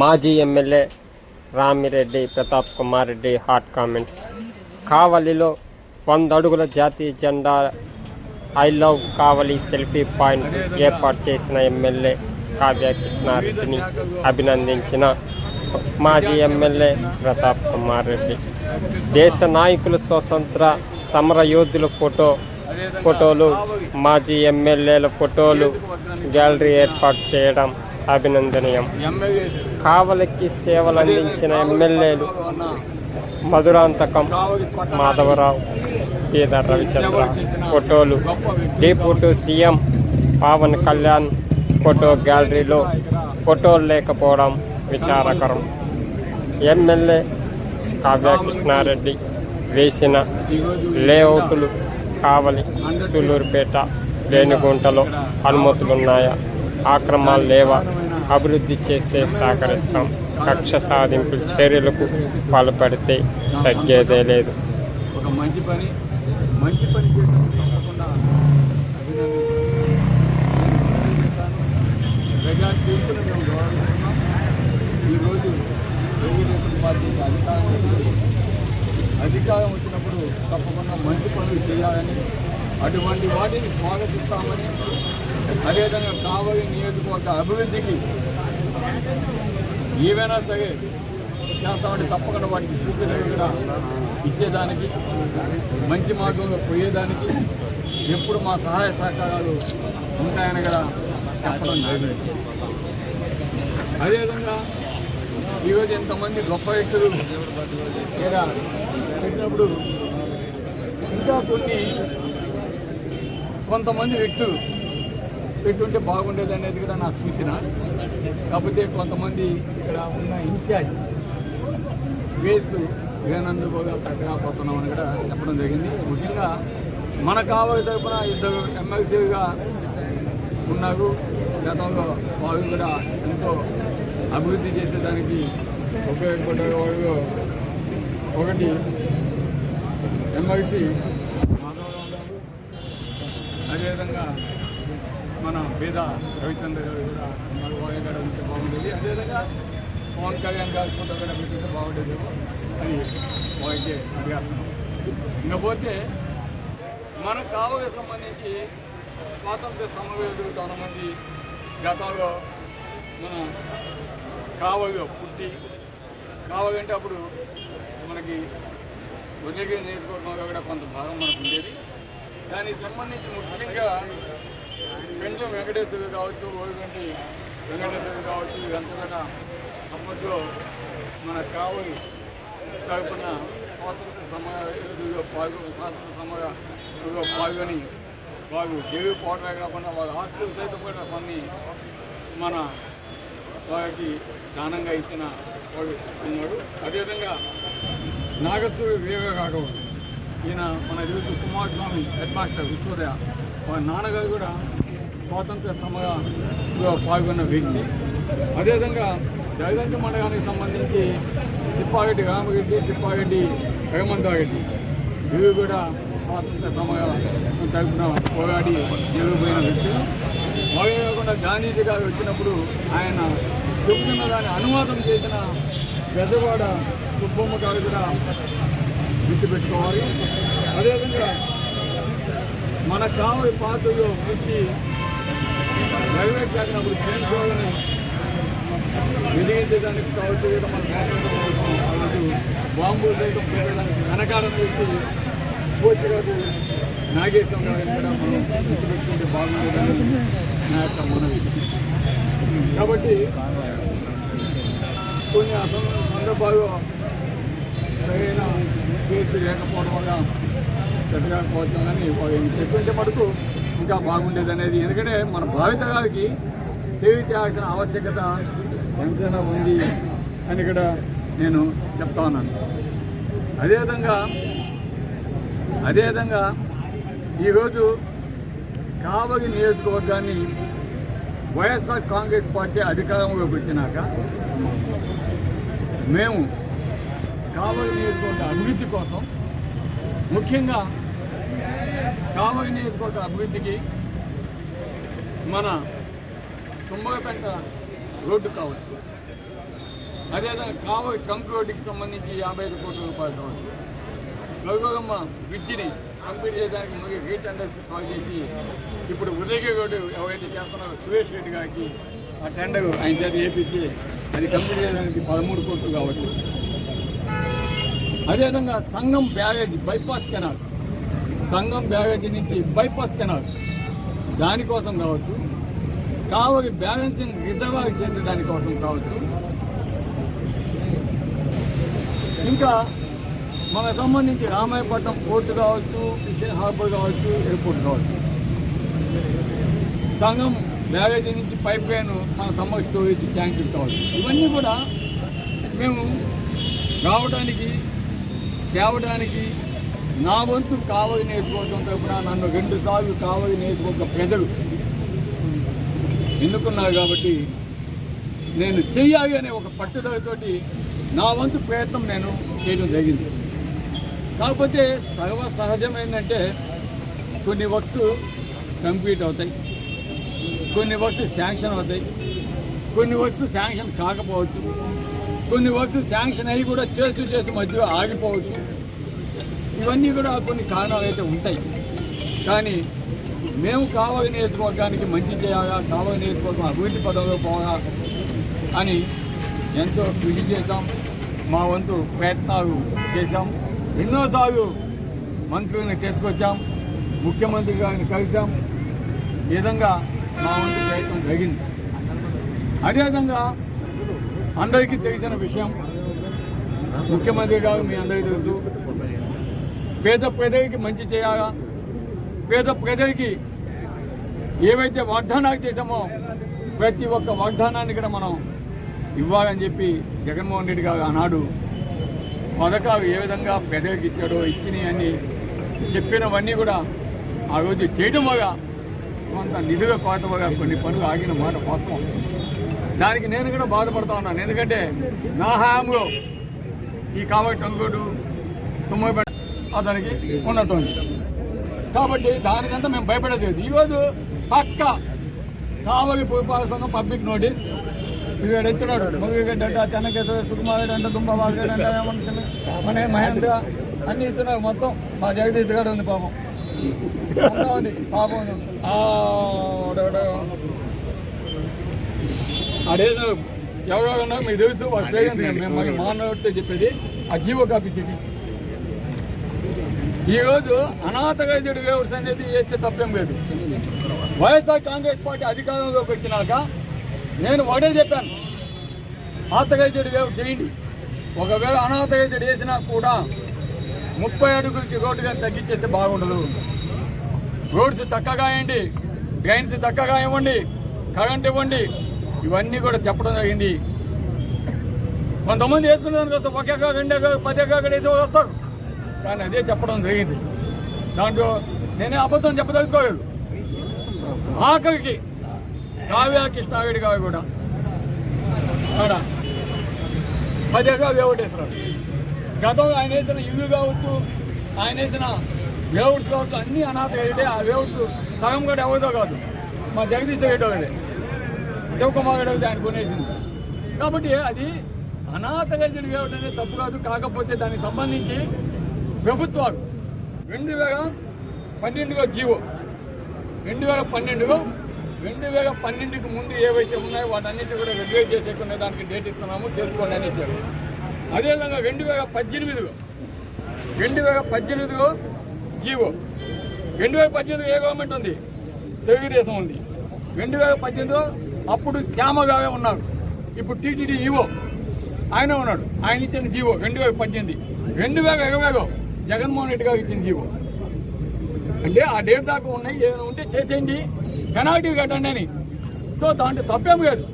మాజీ MLA Ramireddy Pratap Kumar Reddy hot comments. కావలిలో వంద అడుగుల జాతీయ జెండా I love Kavali selfie point ఏర్పాటు చేసిన ఎమ్మెల్యే కావ్య కృష్ణారెడ్డిని అభినందించిన మాజీ ఎమ్మెల్యే ప్రతాప్ కుమార్ రెడ్డి. దేశ నాయకులు స్వతంత్ర సమర యోధుల ఫోటో ఫోటోలు మాజీ ఎమ్మెల్యేల ఫోటోలు గ్యాలరీ ఏర్పాటు చేయడం అభినందనీయం. కావలికి సేవలు అందించిన ఎమ్మెల్యేలు మధురాంతకం మాధవరావు పీద రవిచంద్ర ఫోటోలు deputy CM Pawan Kalyan photo గ్యాలరీలో ఫోటోలు లేకపోవడం విచారకరం. ఎమ్మెల్యే కావ్య కృష్ణారెడ్డి వేసిన లేఅవుట్లు కావలి సూలూరుపేట రేణిగుంటలో అనుమతులున్నాయా? ఆక్రమాలు లేవా అభివృద్ధి చేస్తే సహకరిస్తాం. కక్ష సాధింపుల చర్యలకు పాల్పడితే తగ్గేదే లేదు. ఒక మంచి పని మంచి పని ప్రజా తీర్పును మేము గౌరవిస్తున్నాం ఈరోజు తెలుగుదేశం పార్టీకి అధికారం అధికారం వచ్చినప్పుడు తప్పకుండా మంచి పనులు చేయాలని అటువంటి వాటిని స్వాగతిస్తామని అదేవిధంగా కావలి నియోజకవర్గ అభివృద్ధికి ఏవైనా సరే చేస్తామంటే తప్పకుండా వాటికి సూచనలు కూడా ఇచ్చేదానికి మంచి మార్గంలో పోయేదానికి ఎప్పుడు మా సహాయ సహకారాలు ఉంటాయని కూడా చెప్పడం జరిగింది. అదేవిధంగా ఈరోజు ఎంతమంది గొప్ప వ్యక్తులు లేదా పెట్టినప్పుడు ఇంకా కొన్ని కొంతమంది వ్యక్తులు పెట్టుంటే బాగుండేది అనేది కూడా నా సూచన. కాకపోతే కొంతమంది ఇక్కడ ఉన్న ఇన్ఛార్జ్ వేసు వేనందు కూడా అని కూడా చెప్పడం జరిగింది. ముఖ్యంగా మన కావాలి తరపున ఇద్దరు ఎమ్మెల్సీగా ఉన్నారు. గతంలో వాళ్ళు కూడా ఎంతో అభివృద్ధి చేసేదానికి ఉపయోగపడే వాళ్ళు ఒకటి ఎమ్మెల్సీ మాధవరావు గారు. అదేవిధంగా మన పేద రవిచంద్ర గారు కూడా ఉన్నారు. వాళ్ళు కూడా ఉంటే బాగుండేది. అదేవిధంగా పవన్ కళ్యాణ్ గారు ఫోటో కూడా పెట్టితే బాగుండేదేమో అని వాళ్ళకి అడిగేస్తున్నాం ఇకపోతే మన కావకి సంబంధించి స్వాతంత్ర సమరయోధులు చాలామంది గతంలో మన కావగా పుట్టి కావాలంటే అప్పుడు మనకి ఉదయగిరి నియోజకవర్గంలో కూడా కొంత భాగం మనకు ఉండేది. దానికి సంబంధించి ముఖ్యంగా పెండ్లం వెంకటేశ్వర కావచ్చు ఓడిగంటి వెంకటేశ్వర కావచ్చు ఇదంతా కూడా అప్పట్లో మన కావలి తరపున స్వాతంత్ర సమయంలో పాల్గొ స్వాతంత్ర సమయంలో పాల్గొని వాళ్ళు దేవి పోవడమే కాకుండా వాళ్ళ హాస్టల్ సైతం కూడా కొన్ని మన వారికి దానంగా ఇచ్చిన వాడు ఉన్నాడు. అదేవిధంగా నాగసూరి వివేకాగౌడ్ ఈయన మన ఈరోజు కుమారస్వామి హెడ్ మాస్టర్ విశ్వోదయ వాళ్ళ నాన్నగారు కూడా స్వాతంత్ర సమయంలో పాల్గొన్న వ్యక్తి. అదేవిధంగా జగదంత మండలానికి సంబంధించి తిప్పారెడ్డి రామరెడ్డి తిప్పారెడ్డి హేమంతారెడ్డి వీరు కూడా స్వాతంత్ర సమయం తరపున పోరాడి జరుగుపోయిన వ్యక్తులు. అవే కాకుండా గాంధీజీ గారు వచ్చినప్పుడు ఆయన చెప్తున్న దాన్ని అనువాదం చేసిన పెద్దవాడ సుబ్బమ్మ గారు కూడా గుర్తుపెట్టుకోవాలి. అదేవిధంగా మన కావలి పాత్రలో వ్యక్తి ప్రైవేట్ చేసినప్పుడు ట్రైన్ వెలిగించడానికి కావచ్చు చేయడం మన స్వాతంత్రం బాంబు సైతం పెట్టడానికి వెనకాడని వ్యక్తి పూర్తిగాకు నాగేశ్వరం గారిని కూడా మనం గుర్తుపెట్టుకుంటే బాగుండేదని నా యొక్క మనవి. కాబట్టి కొన్ని అసలు సందర్భాల్లో సరైన కేసు లేకపోవడం వల్ల పెట్టకపోవచ్చు కానీ చెప్పింటే మటుకు ఇంకా బాగుండేది అనేది ఎందుకంటే మన భావితరాలకి తెలియచేయాల్సిన ఆవశ్యకత ఎంతైనా ఉంది అని ఇక్కడ నేను చెప్తా ఉన్నాను. అదేవిధంగా అదేవిధంగా ఈరోజు కావలి నియోజకవర్గాన్ని వైఎస్ఆర్ కాంగ్రెస్ పార్టీ అధికారంలోకి వచ్చినాక మేము కావలి నియోజకవర్గ అభివృద్ధి కోసం ముఖ్యంగా కాబోయే నియోజకవర్గ అభివృద్ధికి మన తుమ్మగపేట రోడ్డు కావచ్చు. అదేవిధంగా కాబోయే ట్రంక్ రోడ్డుకి సంబంధించి యాభై ఐదు కోట్ల రూపాయలు కావచ్చు. గౌరవమ్మ బ్రిడ్జిని కంప్లీట్ చేయడానికి ముందు గేట్ టెండర్స్ కాల్ చేసి ఇప్పుడు ఉదయగౌడ్ ఎవరైతే చేస్తున్నారో సురేష్ రెడ్డి గారికి ఆ టెండర్ ఆయన చేత చేపించి అది కంప్లీట్ చేయడానికి పదమూడు కోట్లు కావచ్చు. అదేవిధంగా సంఘం బ్యారేజ్ బైపాస్ కెనాల్ సంఘం బ్యారేజీ నుంచి బైపాస్ కెనాల్. దానికోసం కావచ్చు. కావలి బ్యాలెన్సింగ్ రిజర్వాయర్ చేసే దానికోసం కావచ్చు. ఇంకా మనకు సంబంధించి రామాయపట్నం పోర్టు కావచ్చు ఫిషింగ్ హార్బర్ కావచ్చు ఎయిర్పోర్ట్ కావచ్చు. సంఘం బ్యారేజీ నుంచి పైప్ లైన్ మన సమ్మర్ స్టోరేజ్ ట్యాంక్ కావచ్చు. ఇవన్నీ కూడా మేము రావడానికి తేవడానికి నా వంతు కావలి నేర్చుకోవడం తరపున నన్ను రెండు సార్లు కావలి నేర్చుకోక ప్రజలు ఎన్నుకున్నారు కాబట్టి నేను చెయ్యాలి అనే ఒక పట్టుదలతోటి నా వంతు ప్రయత్నం నేను చేయడం జరిగింది. కాకపోతే సర్వ సహజమైందంటే కొన్ని వర్క్స్ కంప్లీట్ అవుతాయి. కొన్ని వర్క్స్ శాంక్షన్ అవుతాయి. కొన్ని వర్క్స్ శాంక్షన్ కాకపోవచ్చు. కొన్ని వర్క్స్ శాంక్షన్ అయ్యి కూడా చేస్తూ చేస్తూ మధ్యలో ఆగిపోవచ్చు. ఇవన్నీ కూడా కొన్ని కారణాలు అయితే ఉంటాయి. కానీ మేము కావాలి నేర్చుకోవడానికి మంచి చేయాలా కావాలి నేర్చుకోవడం అభివృద్ధి పదంలో పోవాలా అని ఎంతో కృషి చేశాం. మా వంతు ప్రయత్నాలు చేశాం. ఎన్నోసార్లు మంత్రులను తీసుకొచ్చాం. ముఖ్యమంత్రి గారిని కలిసాం ఈ విధంగా మా వంతు ప్రయత్నం జరిగింది. అదేవిధంగా అందరికీ తెలిసిన విషయం ముఖ్యమంత్రి గారు మీ అందరికీ తెలుసు. పేద ప్రజలకి మంచి చేయాలా? పేద ప్రజలకి ఏవైతే వాగ్దానాలు చేశామో ప్రతి ఒక్క వాగ్దానాన్ని కూడా మనం ఇవ్వాలని చెప్పి జగన్మోహన్ రెడ్డి గారు ఆనాడు పథకాలు ఏ విధంగా పెదవికి ఇచ్చాడో ఇచ్చినాయని అని చెప్పినవన్నీ కూడా ఆ రోజు చేయడం వల్ల కొంత నిధుల కోత వల్ల కొన్ని పనులు ఆగిన మాట వాస్తవం. దానికి నేను కూడా బాధపడతా ఉన్నాను. ఎందుకంటే నా హయాంలో ఈ కావటి టంకోడు తుమ్మపేట అతనికి ఉన్నటువంటి. కాబట్టి దానికంతా మేము భయపడేది ఈరోజు పక్క కావలి పురపాలక సంఘం పబ్లిక్ నోటీస్. వీడు ఎత్తున్నాడు. ముగిగడ్డ అంట చెన్నకేశ్వర సుకుమారుడు అంట దుంప అంట ఏమంటుంది మన మహేంద్ర అన్ని ఇస్తున్నారు మొత్తం. మా జగదీష్ గారు ఉంది పాపం. ఉంది పాపం ఆ, వాడెవడో. ఎవరో ఉన్నారు మీకు తెలుసు వాళ్ళ పేరు మేము మానవుడితో చెప్పేది. ఆ జీవో కాపీ చెప్పి ఈరోజు అనాథ వైద్యుడు వ్యవస్థ అనేది చేస్తే తప్పేం లేదు. వైఎస్ఆర్ కాంగ్రెస్ పార్టీ అధికారంలోకి వచ్చినాక నేను ఒకటే చెప్పాను. ఆతగైద్యుడు వ్యవస్థ చేయండి. ఒకవేళ అనాథ వేసినా కూడా ముప్పై అడుగులకి రోడ్డుగా తగ్గించేస్తే బాగుండదు. రోడ్స్ చక్కగా వేయండి. డ్రైన్స్ చక్కగా ఇవ్వండి. కరెంట్ ఇవ్వండి. ఇవన్నీ కూడా చెప్పడం జరిగింది. కొంతమంది వేసుకునే దానికోసం ఒక ఎక్కడ రెండు ఎక్కడ పది ఎక్కడ వేసే వస్తారు. కానీ అదే చెప్పడం జరిగింది దాంట్లో నేనే అబద్ధం చెప్పదలుచుకోలేదు. ఆఖరికి కావ్య కృష్ణారెడ్డి గారు కూడా. ఆడ పది ఎకరాలు వేవటేస్తున్నాడు గతంలో ఆయన వేసిన ఇల్లు కావచ్చు ఆయన వేసిన వేవుడ్స్ కావచ్చు అన్ని అనాథ వేయడే ఆ వేవుడ్స్ సగం కూడా ఎవరిదో కాదు. మా జగదీశ్ రెడ్డి ఒకటే శివకుమార్ రెడ్డి ఒకటి ఆయన కొనేసింది. కాబట్టి అది అనాథ వైద్యుడు వేవుడు అనేది తప్పు కాదు. కాకపోతే దానికి సంబంధించి ప్రభుత్వాలు రెండు వేల పన్నెండుగా జీవో. రెండు వేల పన్నెండులో రెండు వేల పన్నెండుకి ముందు ఏవైతే ఉన్నాయో వాటన్నిటి కూడా రెగ్యులేట్ చేసేకుండా దానికి డేట్ ఇస్తున్నాము చేసుకోండి అని ఇచ్చారు. అదేవిధంగా రెండు వేల పద్దెనిమిదిలో రెండు వేల పద్దెనిమిదిలో జీవో. రెండు వేల పద్దెనిమిది ఏ గవర్నమెంట్ ఉంది? తెలుగుదేశం ఉంది. రెండు వేల పద్దెనిమిదిలో అప్పుడు శ్యామగావే ఉన్నారు. ఇప్పుడు టీటీడీ ఈవో. ఆయన ఉన్నాడు. ఆయన ఇచ్చిన జీవో రెండు వేల పద్దెనిమిది. రెండు వేల ఇరవైలో జగన్మోహన్ రెడ్డి గారు ఇచ్చింది జీవో. అంటే ఆ డేట్ దాకా ఉన్నాయి ఏమైనా ఉంటే చేసేయండి. పెనాల్టీ కట్టండి అని. సో దాంట్లో తప్పేం కాదు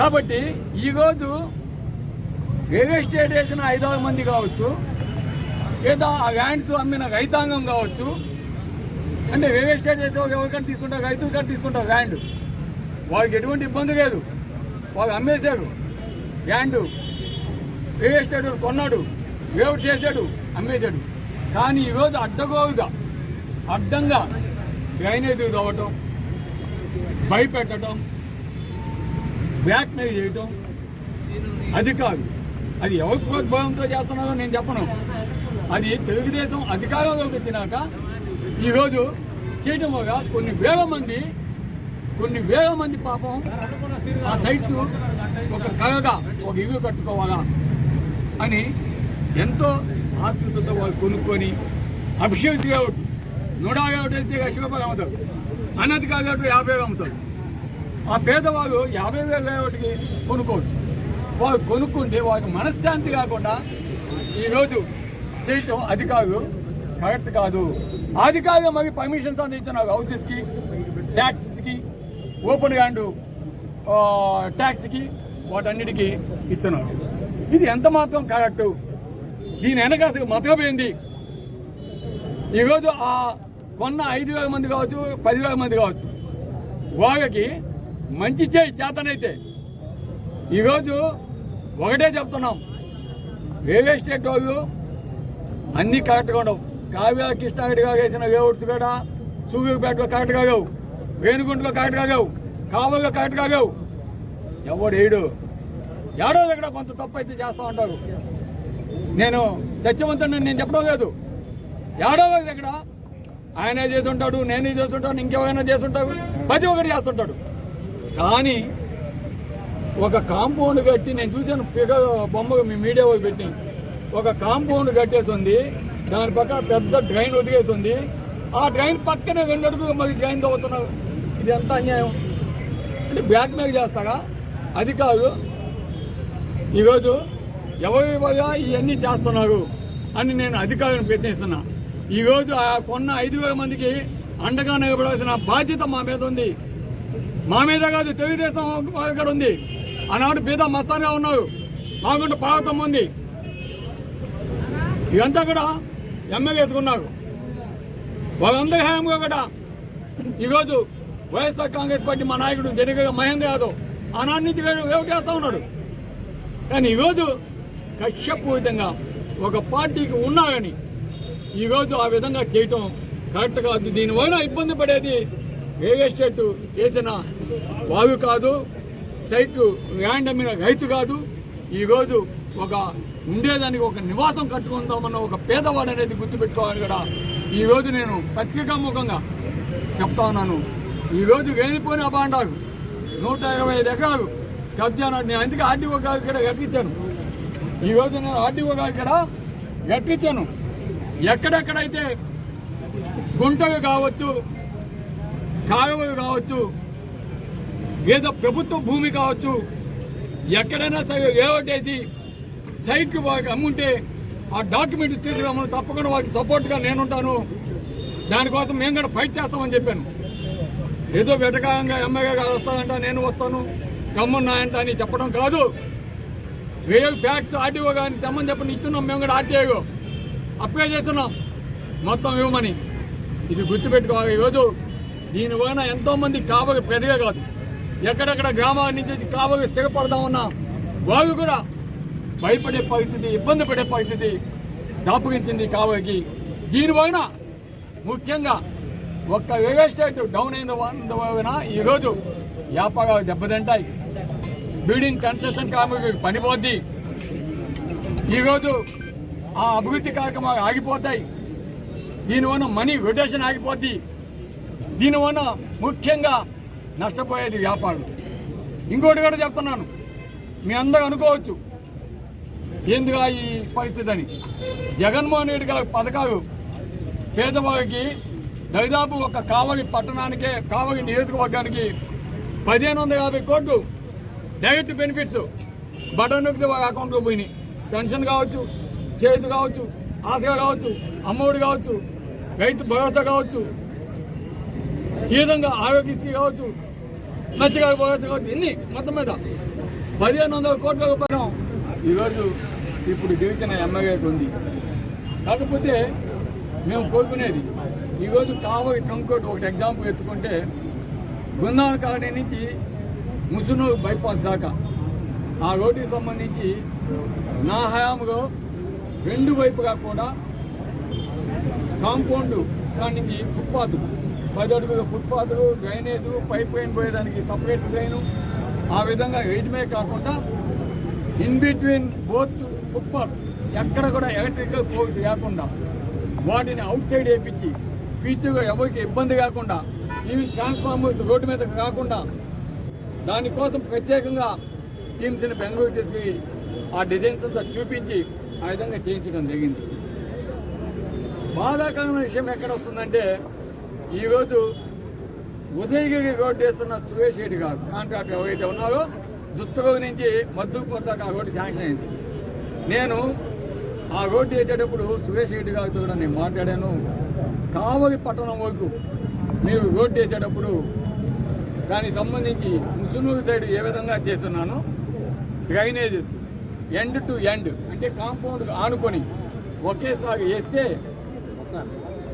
కాబట్టి ఈరోజు వేరే స్టేట్ వేసిన ఐదారు మంది కావచ్చు లేదా ఆ ల్యాండ్స్ అమ్మిన రైతాంగం కావచ్చు అంటే వేరే స్టేట్ అయితే ఒక ఎవరికైనా తీసుకుంటారు? రైతులు కానీ తీసుకుంటారు ల్యాండ్. వాళ్ళకి ఎటువంటి ఇబ్బంది లేదు. వాళ్ళు అమ్మేశారు. ల్యాండ్. వేరే స్టేట్ కొన్నాడు. వేవుడు చేశాడు అమ్మేశాడు. కానీ ఈరోజు అడ్డగోలుగా అడ్డంగా డ్రైనేజీ తవ్వటం భయపెట్టడం బ్లాక్ మెయిల్ చేయటం అది కాదు. అది ఎవరి ప్రోద్భావంతో చేస్తున్నారో నేను చెప్పను. అది తెలుగుదేశం అధికారంలోకి వచ్చినాక ఈరోజు చేయటం వల్ల కొన్ని వేల మంది కొన్ని వేల మంది పాపం ఆ సైట్స్ ఒక కలగా ఒక ఇల్లు కట్టుకోవాలా అని ఎంతో ఆతృతతో వాళ్ళు కొనుక్కొని అభిషేక్ లేఅవుట్ నూట యాభై అయితే అమ్ముతారు. అన్నది కాబట్టి యాభై వేలు అమ్ముతారు. ఆ పేదవాళ్ళు యాభై వేల లేఅవుట్కి కొనుక్కోవచ్చు. వాళ్ళు కొనుక్కుంటే వాళ్ళకి మనశ్శాంతి కాకుండా ఈరోజు చేయటం అధికారులు కరెక్ట్ కాదు. అధికారులు మరి పర్మిషన్స్ అందిస్తున్నారు హౌసెస్కి ట్యాక్స్కి ఓపెన్ ల్యాండ్ ట్యాక్స్కి వాటన్నిటికీ ఇస్తున్నారు. ఇది ఎంత మాత్రం కరెక్ట్? దీని వెనక మతకపోయింది ఏంది ఈరోజు ఆ కొన్న ఐదు వేల మంది కావచ్చు పదివేల మంది కావచ్చు వాళ్ళకి మంచి చేయి చేతనైతే ఈరోజు ఒకటే చెప్తున్నాం. రేవే స్టేట్ వాళ్ళు అన్నీ కరెక్ట్గా ఉండవు. కావ్య కృష్ణాగడిగా వేసిన వేవుడ్స్ కూడా సూర్యుపేటలో కరెక్ట్గా లేవు. వేణుగుంటలో కరెక్ట్గా లేవు. కావలో కరెక్ట్గా లేవు. ఎవడు ఏడు? ఏడో దగ్గర కొంత తప్పు అయితే చేస్తూ ఉంటారు. నేను సత్యవంతుడిని నేను చెప్పడం లేదు ఏడో దగ్గర ఆయనే చేస్తుంటాడు నేనే చేస్తుంటాను ఇంకెవరైనా చేస్తుంటాడు ప్రతి ఒక్కటి చేస్తుంటాడు. కానీ ఒక కాంపౌండ్ కట్టి నేను చూశాను ఫిగర్ బొమ్మ మీ మీడియా వాళ్ళు పెట్టి ఒక కాంపౌండ్ కట్టేసి ఉంది దాని పక్కన పెద్ద డ్రైన్ వదిలేసి ఉంది ఆ డ్రైన్ పక్కనే రెండు అడుగులు మరి డ్రైన్ తవ్వుతున్నారు ఇది ఎంత అన్యాయం? అంటే బ్యాక్ మీద చేస్తారా? అది కాదు. ఈరోజు ఎవరి ఇవన్నీ చేస్తున్నారు అని నేను అధికారులను ప్రయత్నిస్తున్నా. ఈరోజు ఆ కొన్న ఐదు వేల మందికి అండగా నిలబడాల్సిన బాధ్యత మా మీద ఉంది. మా మీద కాదు తెలుగుదేశం ఇక్కడ ఉంది. ఆనాడు బీద మస్తాన్గా ఉన్నారు. మాకుంటే పార్వతం ఉంది. ఇదంతా కూడా ఎమ్మెల్యేసుకున్నారు వాళ్ళందరి హయాంగా కూడా. ఈరోజు వైఎస్ఆర్ కాంగ్రెస్ పార్టీ మా నాయకుడు జరిగే మహేంద్ర యాదవ్ ఆనాటి నుంచి వేవ్ చేస్తూ ఉన్నాడు. కానీ ఈరోజు కక్షపూరితంగా ఒక పార్టీకి ఉన్నాయని ఈరోజు ఆ విధంగా చేయటం కరెక్ట్ కాదు. దీనివల్ల ఇబ్బంది పడేది రియల్ ఎస్టేట్ వేసిన వారు కాదు సైట్ ల్యాండ్ అమ్మిన రైతు కాదు. ఈరోజు ఒక ఉండేదానికి ఒక నివాసం కట్టుకుందామన్న ఒక పేదవాడు అనేది గుర్తుపెట్టుకోవాలి కూడా ఈరోజు నేను పత్రికాముఖంగా చెప్తా ఉన్నాను. ఈరోజు వేలిపోయిన బాండాలు నూట ఇరవై ఐదు ఎకరాలు కబ్జా నేను అందుకే ఆర్టీఓ గారు ఇక్కడ కట్టించాను ఈరోజు నేను ఆర్డీఓ ఇక్కడ ఎట్టించాను ఎక్కడెక్కడైతే గుంటలు కావచ్చు కాలువలు కావచ్చు ఏదో ప్రభుత్వ భూమి కావచ్చు ఎక్కడైనా సరే ఏవటేసి సైట్కి వాళ్ళకి అమ్ముంటే ఆ డాక్యుమెంట్ తీసుకురామని తప్పకుండా వాళ్ళకి సపోర్ట్గా నేనుంటాను. దానికోసం మేము కూడా ఫైట్ చేస్తామని చెప్పాను. ఏదో వెటకాయంగా ఎమ్మెల్యే గారు వస్తానంట నేను వస్తాను. గమ్మున్నాయంట అని చెప్పడం కాదు. రియల్ ఫ్యాక్ట్స్ ఆర్టీఓ కానీ తెమ్మని చెప్పని ఇస్తున్నాం మేము కూడా ఆర్టీఓ అప్లై చేస్తున్నాం మొత్తం ఇవ్వమని. ఇది గుర్తుపెట్టుకోవాలి. ఈరోజు దీనివలన ఎంతోమంది కావలి పెద్దగా కాదు. ఎక్కడెక్కడ గ్రామాల నుంచి వచ్చి స్థిరపడదామన్నా స్థిరపడదాం వాళ్ళు కూడా భయపడే పరిస్థితి ఇబ్బంది పడే పరిస్థితి దాపురించింది కావలికి దీనివలన ముఖ్యంగా ఒక్క రియల్ ఎస్టేట్ డౌన్ అయిన వలన ఈరోజు వ్యాపారాలు దెబ్బతింటాయి. బిల్డింగ్ కన్స్ట్రక్షన్ కార్మికులకు పనిపోద్ది. ఈరోజు ఆ అభివృద్ధి కార్యక్రమాలు ఆగిపోతాయి. దీనివల్ల మనీ రొటేషన్ ఆగిపోద్ది. దీనివల్ల ముఖ్యంగా నష్టపోయేది వ్యాపారం ఇంకోటి కూడా చెప్తున్నాను. మీ అందరూ అనుకోవచ్చు. ఎందుగా ఈ పరిస్థితి అని జగన్మోహన్ రెడ్డి గారి పథకాలు పేదవారికి దాదాపు ఒక కావలి పట్టణానికే కావలి నియోజకవర్గానికి పదిహేను వందల యాభై కోట్లు డైరెక్ట్ బెనిఫిట్స్ బటన్ నొక్కితే వాళ్ళ అకౌంట్లో పోయినాయి. పెన్షన్ కావచ్చు చేతి కావచ్చు ఆశగా కావచ్చు అమ్మఒడి కావచ్చు రైతు భరోసా కావచ్చు ఈ విధంగా ఆరోగ్యశ్రీ కావచ్చు నచ్చగా భరోసా కావచ్చు ఇన్ని మొత్తం మీద పదిహేను వందల కోట్ల రూపాయలు. ఈరోజు ఇప్పుడు డివిజన్ ఎమ్మెల్యేకి ఉంది. కాకపోతే మేము కోరుకునేది ఈరోజు కావలి ట్రంకోట్ ఒకటి ఎగ్జాంపుల్ ఎత్తుకుంటే బృందావన కాలనీ నుంచి ముసునూరు బైపాస్ దాకా. ఆ రోడ్డుకి సంబంధించి నా హయాంలో రెండు వైపుగా కూడా కాంపౌండ్ దాని నుంచి ఫుట్పాత్ పది అడుగుల ఫుట్పాత్ డ్రైనేజ్ పైప్ లైన్ పోయేదానికి సపరేట్ డ్రైను ఆ విధంగా వేయడమే కాకుండా ఇన్ బిట్వీన్ బోత్ ఫుట్పాత్స్ ఎక్కడ కూడా ఎలక్ట్రికల్ పోల్స్ లేకుండా వాటిని అవుట్ సైడ్ వేయించి ఫ్యూచర్గా ఎవరికి ఇబ్బంది కాకుండా ఇవి ట్రాన్స్ఫార్మర్స్ రోడ్డు మీద కాకుండా దానికోసం ప్రత్యేకంగా టీమ్స్ని బెంగళూరు తీసుకుని ఆ డిజైన్స్ అంతా చూపించి ఆ విధంగా చేయించడం జరిగింది. బాధాకరమైన విషయం ఎక్కడ వస్తుందంటే ఈరోజు ఉదయగిరి రోడ్డు వేస్తున్న సురేష్ రెడ్డి గారు కాంట్రాక్ట్ ఎవరైతే ఉన్నారో దుత్తగోగు నుంచి మద్దుకు దాకా ఆ రోడ్డు శాంక్షన్ అయింది. నేను ఆ రోడ్డు వేసేటప్పుడు సురేష్ రెడ్డి గారితో కూడా నేను మాట్లాడాను. కావలి పట్టణం వరకు మీరు రోడ్డు వేసేటప్పుడు దానికి సంబంధించి ముసునూరు సైడ్ ఏ విధంగా చేస్తున్నానో డ్రైనేజెస్ ఎండ్ టు ఎండ్ అంటే కాంపౌండ్ ఆనుకొని ఒకేసారి వేస్తే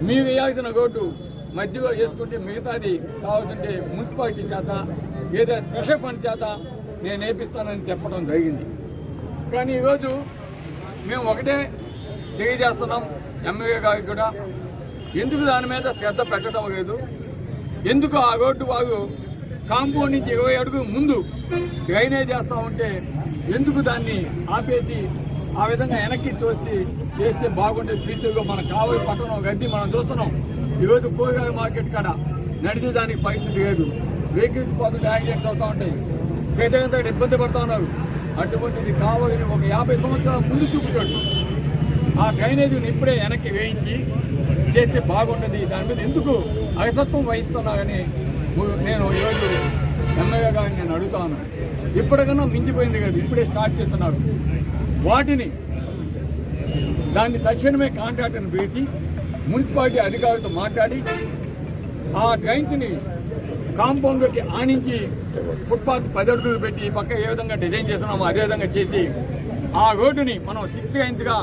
మీరు వేయాల్సిన రోడ్డు మధ్యలో వేసుకుంటే మిగతాది కావాల్సింటే మున్సిపాలిటీ చేత ఏదో స్పెషల్ ఫండ్ చేత నేను వేపిస్తానని చెప్పడం జరిగింది. కానీ ఈరోజు మేము ఒకటే తెలియజేస్తున్నాం ఎమ్మెల్యే గారికి కూడా. ఎందుకు దాని మీద శ్రద్ధ పెట్టడం లేదు? ఎందుకు ఆ రోడ్డు వారు కాంపౌండ్ నుంచి ఇరవై అడుగు ముందు డ్రైనేజ్ చేస్తా ఉంటే ఎందుకు దాన్ని ఆపేసి ఆ విధంగా వెనక్కి తోసి చేస్తే బాగుంటుంది ఫ్యూచర్లో మన కావలి పట్టణం గడ్డి మనం చూస్తున్నాం. ఈరోజు కూరగాయల మార్కెట్ కాడ నడిచే దానికి పరిస్థితి లేదు. వెహికల్స్ పోతుంటే యాక్సిడెంట్స్ అవుతూ ఉంటాయి. ప్రజలంతా ఇబ్బంది పడుతూ ఉన్నారు. అటువంటిది కావాలని ఒక యాభై సంవత్సరాల ముందు చూపుతాడు. ఆ డ్రైనేజీని ఇప్పుడే వెనక్కి వేయించి చేస్తే బాగుంటుంది. దాని మీద ఎందుకు అలసత్వం వహిస్తున్నారని నేను ఈరోజు ఎమ్మెల్యే గారిని నేను అడుగుతాను. ఇప్పటికన్నా మించిపోయింది కదా ఇప్పుడే స్టార్ట్ చేస్తున్నారు. వాటిని దాన్ని తక్షణమే కాంట్రాక్టర్ని పిలిచి మున్సిపాలిటీ అధికారులతో మాట్లాడి ఆ డ్రైన్స్ని కాంపౌండ్లోకి ఆనించి ఫుట్పాత్ పదడుగులు పెట్టి పక్క ఏ విధంగా డిజైన్ చేస్తున్నామో అదే విధంగా చేసి ఆ రోడ్డుని మనం సిక్స్ లైన్స్గా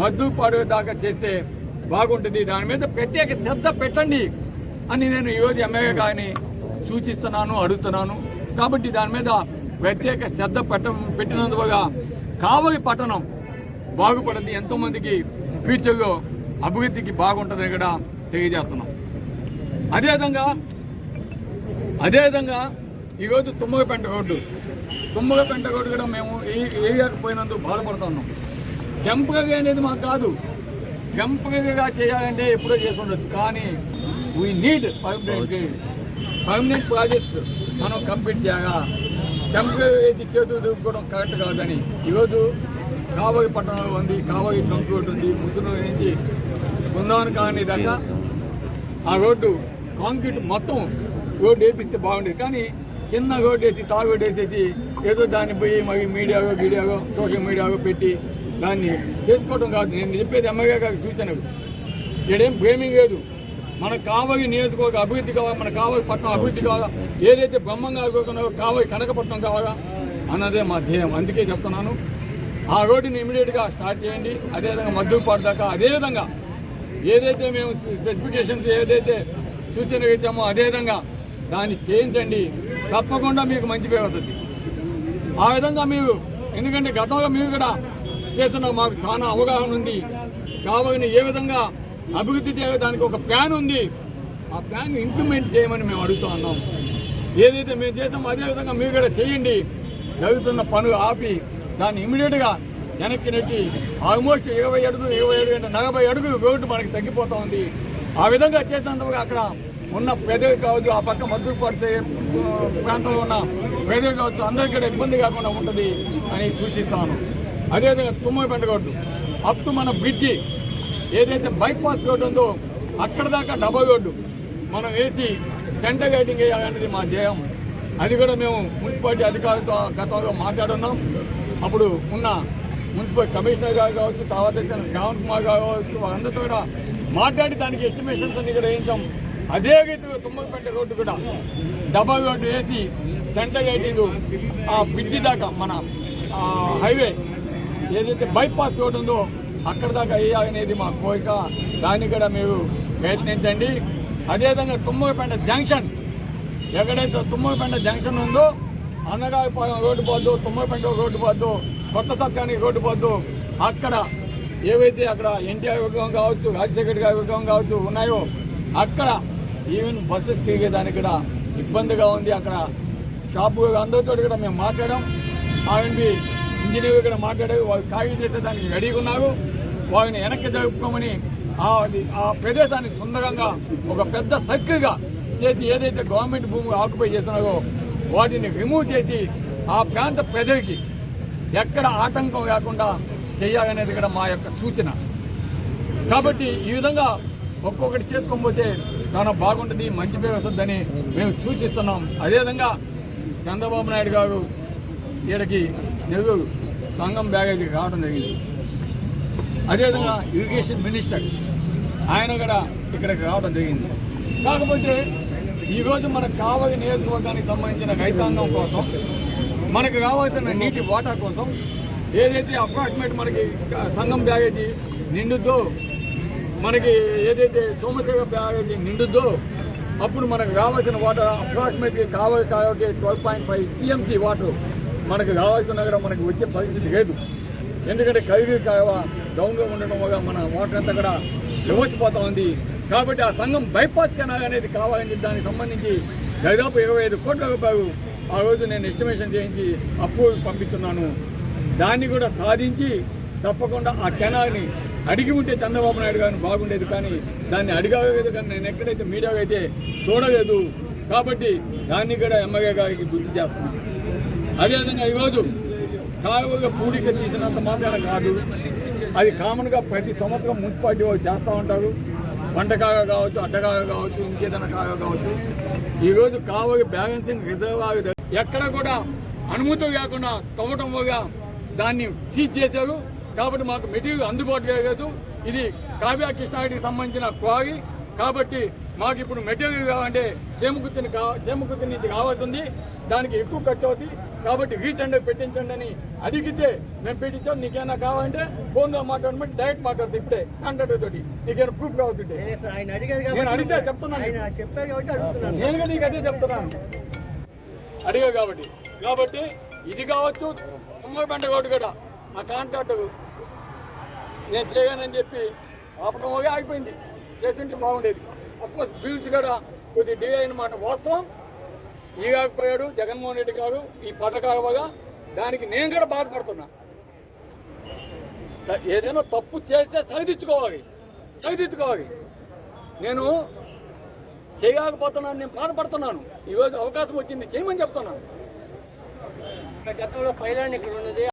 మద్దుపాడు దాకా చేస్తే బాగుంటుంది. దాని మీద ప్రత్యేక శ్రద్ధ పెట్టండి అని నేను ఈరోజు ఎమ్మెల్యే గారిని సూచిస్తున్నాను అడుగుతున్నాను. కాబట్టి దాని మీద ప్రత్యేక శ్రద్ధ పెట్ట పెట్టినందువల్ల కావలి పట్టణం బాగుపడింది. ఎంతోమందికి ఫ్యూచర్లో అభివృద్ధికి బాగుంటుందని కూడా తెలియజేస్తున్నాం. అదేవిధంగా అదేవిధంగా ఈరోజు తుమ్మగపెంట రోడ్డు. తుమ్మగపెంట రోడ్డు కూడా మేము ఏ ఏరియాకు పోయినందుకు బాధపడుతున్నాం టెంపరీ అనేది మాకు కాదు. టెంపరీగా చేయాలంటే ఎప్పుడో చేసి ఉండొచ్చు. కానీ we need permanent permanent projects మనం కంప్లీట్ చేయగా టెంపరీ చేతులు దూపుకోవడం కరెక్ట్ కాదని ఈరోజు కావలి పట్టణంలో ఉంది. కావలి ట్రంక్ ఉంది. ముసలి నుంచి బృందావన కాలనీ దాకా ఆ రోడ్డు కాంక్రీట్ మొత్తం రోడ్డు వేపిస్తే బాగుండేది. కానీ చిన్న రోడ్డు వేసి తారు రోడ్డు వేసేసి ఏదో దాన్ని పోయి మరి మీడియాలో వీడియోలో సోషల్ మీడియాలో పెట్టి దాన్ని చేసుకోవడం కాదు. నేను చెప్పేది ఎమ్మెల్యే గారికి సూచనలు. ఇక్కడేం బ్లేమింగ్ లేదు. మనకు కావలి నియోజకవర్గ అభివృద్ధి కావాలి మన కావలి పట్టణం అభివృద్ధి కావాలా? ఏదైతే బ్రహ్మంగా అనుకున్నారో కావలి కనకపట్నం కావాలా? అన్నదే మా ధ్యేయం. అందుకే చెప్తున్నాను ఆ రోడ్డుని ఇమీడియట్గా స్టార్ట్ చేయండి. అదేవిధంగా మద్దుపాటు దాకా అదేవిధంగా ఏదైతే మేము స్పెసిఫికేషన్స్ ఏదైతే సూచనలు ఇచ్చామో అదేవిధంగా దాన్ని చేయించండి. తప్పకుండా మీకు మంచి పేరు వస్తుంది. ఆ విధంగా మీరు ఎందుకంటే గతంలో మీరు కూడా చేస్తున్న మాకు చాలా అవగాహన ఉంది. కాబట్టి ఏ విధంగా అభివృద్ధి చేయాలి దానికి ఒక ప్లాన్ ఉంది. ఆ ప్లాన్ ఇంప్లిమెంట్ చేయమని మేము అడుగుతూ ఉన్నాం. ఏదైతే మేము చేస్తామో అదే విధంగా మీరు కూడా చేయండి. జరుగుతున్న పనులు ఆపి దాన్ని ఇమీడియట్గా వెనక్కి నెట్టి ఆల్మోస్ట్ ఇరవై అడుగులు ఇరవై అడుగు అంటే నలభై అడుగులు రోడ్డు మనకి తగ్గిపోతూ ఉంది. ఆ విధంగా చేసినందుకు అక్కడ ఉన్న ప్రజలు కావచ్చు ఆ పక్క మద్దతు పడితే ప్రాంతంలో ఉన్న ప్రజలు కావచ్చు అందరికీ కూడా ఇబ్బంది కాకుండా ఉంటుంది అని సూచిస్తాను. అదేవిధంగా తుమ్మ పెండగొడ్డు అప్ టు మన బ్రిడ్జి ఏదైతే బైపాస్ రోడ్డు ఉందో అక్కడ దాకా డబల్ రోడ్డు మనం వేసి సెంటర్ గైటింగ్ వేయాలనేది మా ధ్యేయం. అది కూడా మేము మున్సిపాలిటీ అధికారులతో గతంలో మాట్లాడున్నాం. అప్పుడు ఉన్న మున్సిపల్ కమిషనర్ గారు కావచ్చు తర్వాత వచ్చిన శ్రావణ్ కుమార్ గారు కావచ్చు వాళ్ళందరితో కూడా మాట్లాడి దానికి ఎస్టిమేషన్స్ అన్ని కూడా వేయించాం. అదే రీతిగా తుమ్మలపేట రోడ్డు కూడా డబల్ రోడ్డు వేసి సెంటర్ గైటింగ్ ఆ బ్రిడ్జి దాకా మన హైవే ఏదైతే బైపాస్ రోడ్డు ఉందో అక్కడ దాకా వేయాలనేది మా కోరిక. దాన్ని కూడా మీరు ప్రయత్నించండి. అదేవిధంగా తుమ్మలపేట జంక్షన్. ఎక్కడైతే తుమ్మలపేట జంక్షన్ ఉందో అన్నగాయపాలెం రోడ్డు పోద్దు తుమ్మలపేట రోడ్డు పోద్దు కొత్త సత్యానికి రోడ్డు పోద్దు. అక్కడ ఏవైతే అక్కడ ఎన్టీఆర్ విగ్రహం కావచ్చు రాజశేఖర్ గారి విగ్రహం కావచ్చు ఉన్నాయో అక్కడ ఈవెన్ బస్సెస్ తిరిగేదానికి కూడా ఇబ్బందిగా ఉంది. అక్కడ షాపు అందరితో కూడా మేము మాట్లాడాం. ఆర్ఎండ్బి ఇంజనీర్ ఇక్కడ మాట్లాడే వాళ్ళు ఖాళీ చేసేదానికి రెడీగా ఉన్నారు. వారిని వెనక్కి జరుపుకోమని ఆ ప్రదేశానికి ప్రదేశాన్ని సుందరంగా ఒక పెద్ద సర్కిల్గా చేసి ఏదైతే గవర్నమెంట్ భూమి ఆక్యుపై చేస్తున్నారో వాటిని రిమూవ్ చేసి ఆ ప్రాంత ప్రజలకి ఎక్కడ ఆటంకం లేకుండా చేయాలనేది కూడా మా యొక్క సూచన. కాబట్టి ఈ విధంగా ఒక్కొక్కటి చేసుకోకపోతే చాలా బాగుంటుంది మంచి పేరు వస్తుందని మేము సూచిస్తున్నాం. అదేవిధంగా చంద్రబాబు నాయుడు గారు వీళ్ళకి నెల్లూరు సంఘం బ్యాగేజీకి రావడం జరిగింది. అదేవిధంగా ఇరిగేషన్ మినిస్టర్ ఆయన కూడా ఇక్కడికి రావడం జరిగింది. కాకపోతే ఈరోజు మనకు కావలి నియోజకవర్గానికి సంబంధించిన రైతాంగం కోసం మనకు కావాల్సిన నీటి వాటా కోసం ఏదైతే అప్రాక్సిమేట్ మనకి సంఘం బ్యాగేజీ నిండుద్దో మనకి ఏదైతే సోమశేఖర బ్యాగేజీ నిండుద్దో అప్పుడు మనకు కావాల్సిన వాటర్ అప్రాక్సిమేట్లీ కావాలి కావాలి twelve point five TMC water మనకు కావాల్సిన కూడా మనకి వచ్చే పరిస్థితి లేదు. ఎందుకంటే కవి కావ డౌన్గా ఉండడం వల్ల మన వాటర్ అంతా కూడా వివసిపోతా ఉంది కాబట్టి ఆ సంఘం బైపాస్ కెనాల్ అనేది కావాలని చెప్పి దానికి సంబంధించి దాదాపు ఇరవై ఐదు కోట్ల రూపాయలు ఆ రోజు నేను ఎస్టిమేషన్ చేయించి అప్రూవల్ పంపిస్తున్నాను. దాన్ని కూడా సాధించి తప్పకుండా ఆ కెనాల్ని అడిగి ఉంటే చంద్రబాబు నాయుడు గారిని బాగుండేది కానీ దాన్ని అడిగలేదు కానీ నేను ఎక్కడైతే మీడియాలో అయితే చూడలేదు. కాబట్టి దాన్ని కూడా ఎమ్మెల్యే గారికి గుర్తు చేస్తున్నాను. అదేవిధంగా ఈరోజు కాలువగా పూడిక తీసినంత మాత్రాన కాదు. అది కామన్గా ప్రతి సంవత్సరం మున్సిపాలిటీ వాళ్ళు చేస్తూ ఉంటారు. వంటకాగా కావచ్చు అడ్డకాగా కావచ్చు ఇంకేదైనా కాగా కావచ్చు. ఈరోజు కావలి బ్యాలెన్సింగ్ రిజర్వ్ ఎక్కడ కూడా అనుమతి లేకుండా తవ్వటం వల్ల దాన్ని సీజ్ చేశారు. కాబట్టి మాకు మెటీరియల్ అందుబాటులో లేదు. ఇది కావ్య కృష్ణాకి సంబంధించిన క్వారీ. కాబట్టి మాకు ఇప్పుడు మెటీరియల్ కావాలంటే చేమకుర్తిని కా చేమకుర్తి నుంచి కావాల్సింది దానికి ఎక్కువ ఖర్చు అవుతుంది కాబట్టి రీటెండర్ పెట్టించండి అని అడిగితే మేము పెట్టించాం. నీకేమైనా కావాలంటే ఫోన్లో మాట్లాడమంటే డైరెక్ట్ మాట్లాడుతూ ఇప్పుడే కాంట్రాక్టర్ తోటి. నీకేమైనా ప్రూఫ్ అడిగారు నేను కాబట్టి అడిగితే చెప్తున్నాను కాబట్టి నేనుగా నీకు అదే చెప్తున్నాను. అడిగా కాబట్టి. కాబట్టి ఇది కావచ్చు తుమ్మల పెంట ఒకటి కూడా. ఆ కాంట్రాక్టర్ నేను చేయగానని చెప్పి ఆపడం వల్ల ఆగిపోయింది. చేస్తుంటే బాగుండేది. అఫ్కోర్స్ బిల్స్ కూడా కొద్ది డిలే అయిన మాట వాస్తవం. ఈ కాకపోయాడు జగన్మోహన్ రెడ్డి గారు ఈ పథకాలు దానికి నేను కూడా బాధపడుతున్నా. ఏదైనా తప్పు చేస్తే సరిదిద్దుకోవాలి. సరిదిద్దుకోవాలి. నేను చేయకపోతున్నాను నేను బాధపడుతున్నాను. ఈరోజు అవకాశం వచ్చింది చేయమని చెప్తున్నాను. గతంలో ఫైలాండ్ ఇక్కడ ఉన్నది.